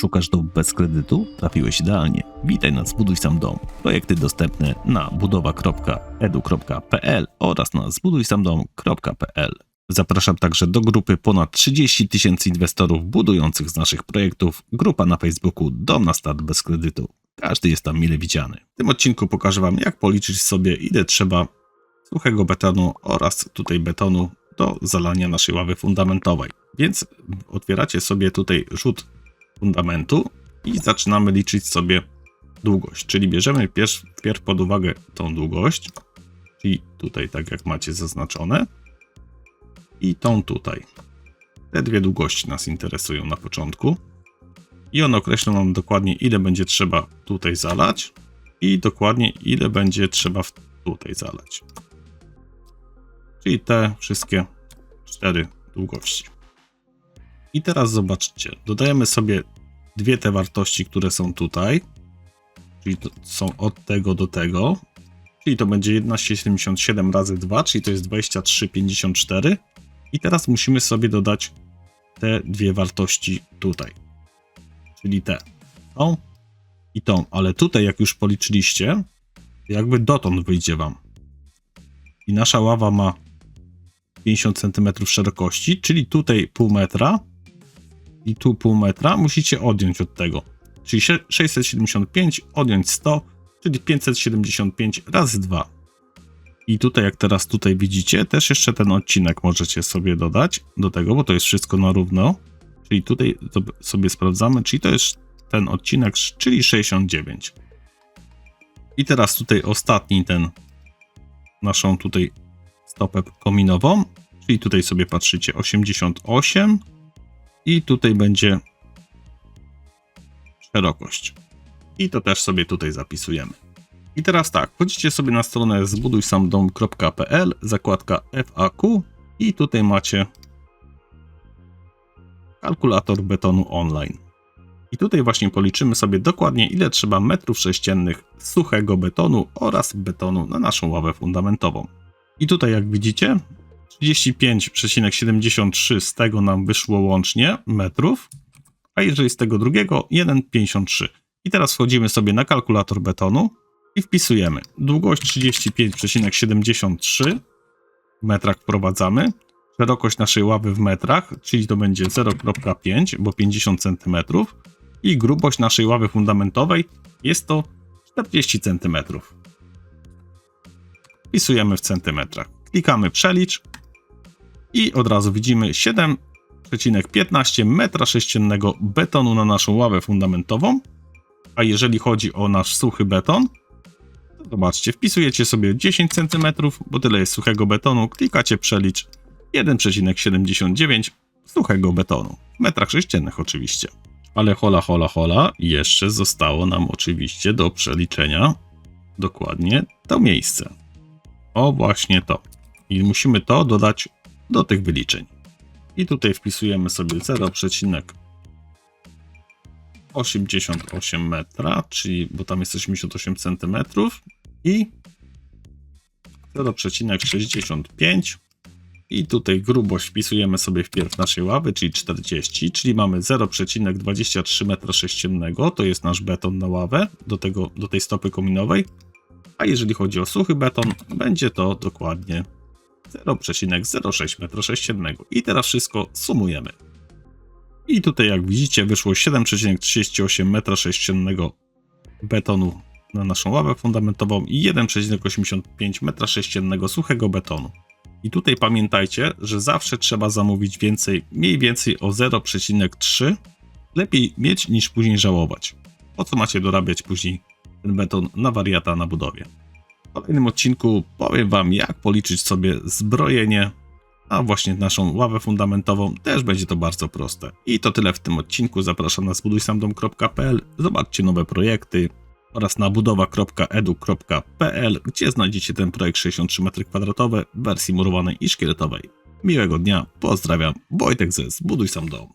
Szukasz domu bez kredytu? Trafiłeś idealnie. Witaj na Zbuduj Sam Dom. Projekty dostępne na budowa.edu.pl oraz na zbudujsamdom.pl. Zapraszam także do grupy ponad 30 tysięcy inwestorów budujących z naszych projektów. Grupa na Facebooku Dom na start bez kredytu. Każdy jest tam mile widziany. W tym odcinku pokażę Wam, jak policzyć sobie, ile trzeba suchego betonu oraz tutaj betonu do zalania naszej ławy fundamentowej. Więc otwieracie sobie tutaj rzut fundamentu i zaczynamy liczyć sobie długość. Czyli bierzemy pierw, pierw pod uwagę tą długość, czyli tutaj tak jak macie zaznaczone, i tą tutaj. Te dwie długości nas interesują na początku. I one określą nam dokładnie, ile będzie trzeba tutaj zalać i dokładnie ile będzie trzeba tutaj zalać. Czyli te wszystkie cztery długości. I teraz zobaczcie, dodajemy sobie dwie te wartości, które są tutaj, czyli są od tego do tego, czyli to będzie 11,77 razy 2, czyli to jest 23,54. I teraz musimy sobie dodać te dwie wartości tutaj, czyli te, tą i tą, ale tutaj jak już policzyliście, jakby dotąd wyjdzie wam. I nasza ława ma 50 cm szerokości, czyli tutaj pół metra i tu pół metra musicie odjąć od tego. Czyli sie- 675 odjąć 100, czyli 575 razy 2. I tutaj, jak teraz tutaj widzicie, też jeszcze ten odcinek możecie sobie dodać do tego, bo to jest wszystko na równo. Czyli tutaj sobie sprawdzamy, czyli to jest ten odcinek, czyli 69. I teraz tutaj ostatni ten, naszą tutaj stopę kominową, czyli tutaj sobie patrzycie 88 i tutaj będzie szerokość. I to też sobie tutaj zapisujemy. I teraz tak, wchodzicie sobie na stronę zbudujsamdom.pl, zakładka FAQ i tutaj macie kalkulator betonu online. I tutaj właśnie policzymy sobie dokładnie ile trzeba metrów sześciennych suchego betonu oraz betonu na naszą ławę fundamentową. I tutaj jak widzicie 35,73 z tego nam wyszło łącznie metrów, a jeżeli z tego drugiego 1,53. I teraz wchodzimy sobie na kalkulator betonu i wpisujemy długość 35,73 w metrach wprowadzamy, szerokość naszej ławy w metrach, czyli to będzie 0,5, bo 50 cm i grubość naszej ławy fundamentowej jest to 40 cm. Wpisujemy w centymetrach. Klikamy przelicz i od razu widzimy 7,15 metra sześciennego betonu na naszą ławę fundamentową. A jeżeli chodzi o nasz suchy beton, to zobaczcie, wpisujecie sobie 10 cm, bo tyle jest suchego betonu, klikacie przelicz 1,79 suchego betonu. W metrach sześciennych oczywiście. Ale hola, hola, hola, jeszcze zostało nam oczywiście do przeliczenia dokładnie to miejsce. O, właśnie to. I musimy to dodać do tych wyliczeń. I tutaj wpisujemy sobie 0,88 metra, czyli bo tam jest 88 cm i 0,65 i tutaj grubość wpisujemy sobie wpierw naszej ławy, czyli 40, czyli mamy 0,23 metra sześciennego, to jest nasz beton na ławę do, tego, do tej stopy kominowej. A jeżeli chodzi o suchy beton, będzie to dokładnie 0,06 metra sześciennego. I teraz wszystko sumujemy. I tutaj jak widzicie wyszło 7,38 metra sześciennego betonu na naszą ławę fundamentową i 1,85 metra sześciennego suchego betonu. I tutaj pamiętajcie, że zawsze trzeba zamówić więcej, mniej więcej o 0,3. Lepiej mieć niż później żałować. Po co macie dorabiać później ten beton na wariata na budowie? Kolejnym odcinku powiem Wam, jak policzyć sobie zbrojenie, a właśnie naszą ławę fundamentową też będzie to bardzo proste. I to tyle w tym odcinku. Zapraszam na zbudujsamdom.pl, zobaczcie nowe projekty oraz na budowa.edu.pl, gdzie znajdziecie ten projekt 63 m2 w wersji murowanej i szkieletowej. Miłego dnia, pozdrawiam, Wojtek ze Zbuduj Sam Dom.